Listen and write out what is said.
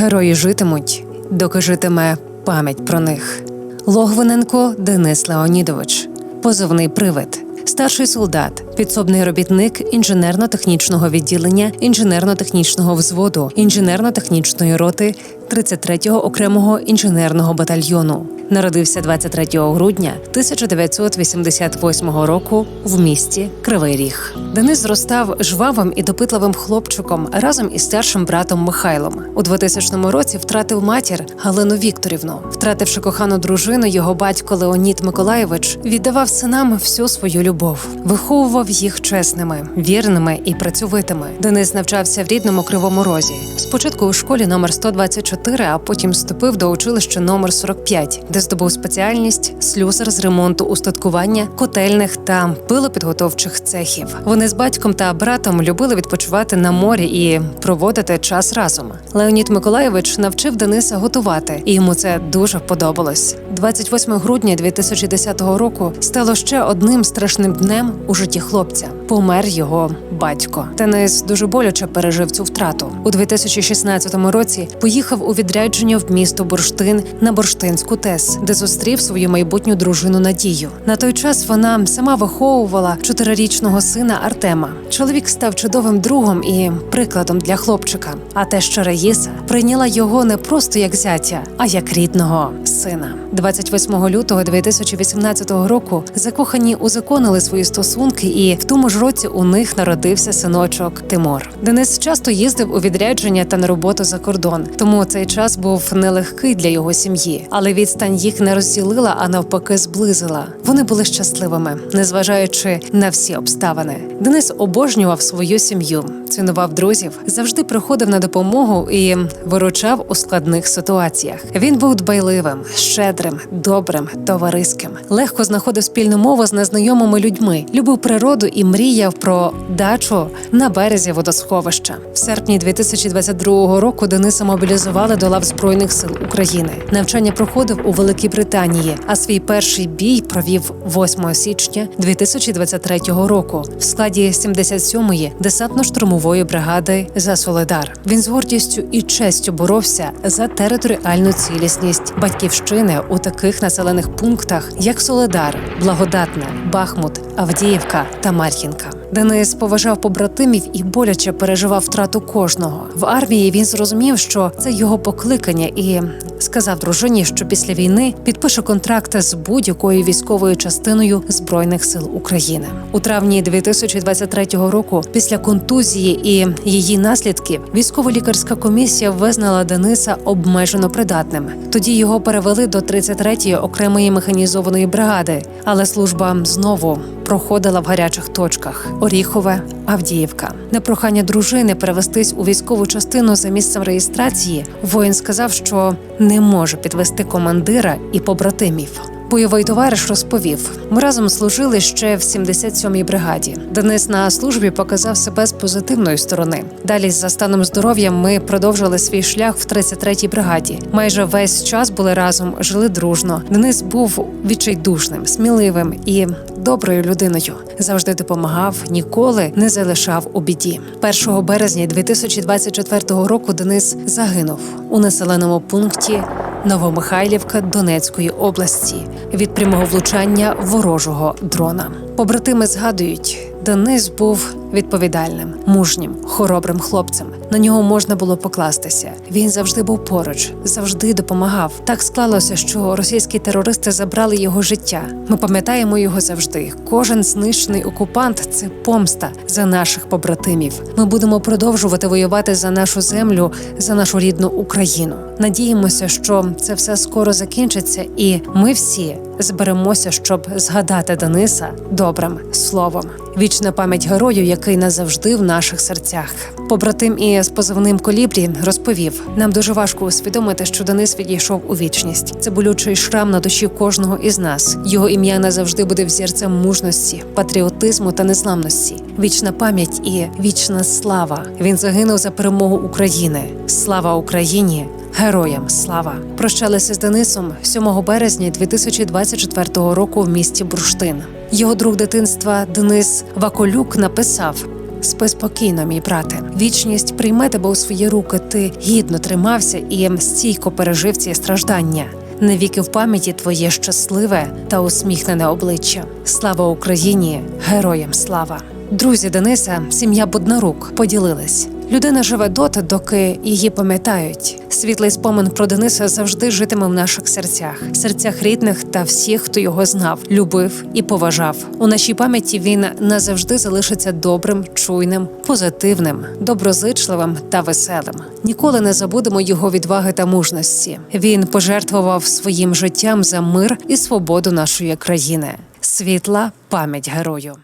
Герої житимуть, доки житиме пам'ять про них. Логвиненко Денис Леонідович, позовний привид, старший солдат, підсобний робітник інженерно-технічного відділення інженерно-технічного взводу, інженерно-технічної роти 33-го окремого інженерного батальйону. Народився 23 грудня 1988 року в місті Кривий Ріг. Денис зростав жвавим і допитливим хлопчиком разом із старшим братом Михайлом. У 2000 році втратив матір Галину Вікторівну. Втративши кохану дружину, його батько Леонід Миколаєвич віддавав синам всю свою любов, виховував їх чесними, вірними і працьовитими. Денис навчався в рідному кривому розі. Спочатку у школі номер 124, а потім вступив до училища номер 45, де здобув спеціальність слюсар з ремонту устаткування котельних та пилопідготовчих цехів. Вони з батьком та братом любили відпочивати на морі і проводити час разом. Леонід Миколаєвич навчив Дениса готувати, і йому це дуже подобалось. 28 грудня 2010 року стало ще одним страшним днем у житті хлопця. Помер його батько. Денис дуже боляче пережив цю втрату. У 2016 році поїхав у відрядження в місто Бурштин на Бурштинську ТЕС, де зустрів свою майбутню дружину Надію. На той час вона сама виховувала чотирирічного сина Артема. Чоловік став чудовим другом і прикладом для хлопчика. А те, що Раїса прийняла його не просто як зятя, а як рідного сина. 28 лютого 2018 року закохані узаконили свої стосунки, і в тому ж році у них народився синочок Тимур. Денис часто їздив у відрядження та на роботу за кордон, тому цей час був нелегкий для його сім'ї, але відстань їх не розділила, а навпаки, зблизила. Вони були щасливими, незважаючи на всі обставини. Денис обожнював свою сім'ю, цінував друзів, завжди приходив на допомогу і виручав у складних ситуаціях. Він був дбайливим, щедрим, добрим, товариським, легко знаходив спільну мову з незнайомими людьми, любив природу і мріяв про дачу на березі водосховища. В серпні 2022 року Дениса мобілізували до лав збройних сил України. Навчання проходив у Великій Британії, а свій перший бій провів 8 січня 2023 року в складі 77-ї десантно-штурмової бригади за Соледар. Він з гордістю і честю боровся за територіальну цілісність батьківщини у таких населених пунктах, як Соледар, Благодатне, Бахмут, Авдіївка та Мар'їнка. Денис поважав побратимів і боляче переживав втрату кожного. В армії він зрозумів, що це його покликання, і сказав дружині, що після війни підпише контракт з будь-якою військовою частиною збройних сил України. У травні 2023 року, після контузії і її наслідків, військово-лікарська комісія визнала Дениса обмежено придатним. Тоді його перевели до 33-ї окремої механізованої бригади, але служба знову проходила в гарячих точках: Оріхове, Авдіївка. На прохання дружини перевестись у військову частину за місцем реєстрації. Воїн сказав, що не може підвести командира і побратимів. Бойовий товариш розповів: ми разом служили ще в 77-й бригаді. Денис на службі показав себе з позитивної сторони. Далі, за станом здоров'я, ми продовжили свій шлях в 33-й бригаді. Майже весь час були разом, жили дружно. Денис був відчайдушним, сміливим і доброю людиною. Завжди допомагав, ніколи не залишав у біді. 1 березня 2024 року Денис загинув у населеному пункті Новомихайлівка Донецької області від прямого влучання ворожого дрона. Побратими згадують, Денис був відповідальним, мужнім, хоробрим хлопцем. На нього можна було покластися. Він завжди був поруч, завжди допомагав. Так склалося, що російські терористи забрали його життя. Ми пам'ятаємо його завжди. Кожен знищений окупант це помста за наших побратимів. Ми будемо продовжувати воювати за нашу землю, за нашу рідну Україну. Надіємося, що це все скоро закінчиться, і ми всі зберемося, щоб згадати Дениса добрим словом. Вічна пам'ять герою, який назавжди в наших серцях. Побратим і з позивним колібрі розповів: нам дуже важко усвідомити, що Денис відійшов у вічність. Це болючий шрам на душі кожного із нас. Його ім'я назавжди буде взірцем мужності, патріотизму та незламності. Вічна пам'ять і вічна слава. Він загинув за перемогу України. Слава Україні! Героям слава прощалися з Денисом 7 березня 2024 року в місті Бурштин. Його друг дитинства Денис Ваколюк написав: Спи спокійно, мій брате. Вічність прийме тебе у свої руки. Ти гідно тримався і стійко пережив ці страждання. Навіки в пам'яті твоє щасливе та усміхнене обличчя. Слава Україні! Героям слава! Друзі Дениса, сім'я Боднарук поділились. Людина живе доти, доки її пам'ятають. Світлий спомин про Дениса завжди житиме в наших серцях, серцях рідних та всіх, хто його знав, любив і поважав. У нашій пам'яті він назавжди залишиться добрим, чуйним, позитивним, доброзичливим та веселим. Ніколи не забудемо його відваги та мужності. Він пожертвував своїм життям за мир і свободу нашої країни. Світла пам'ять герою.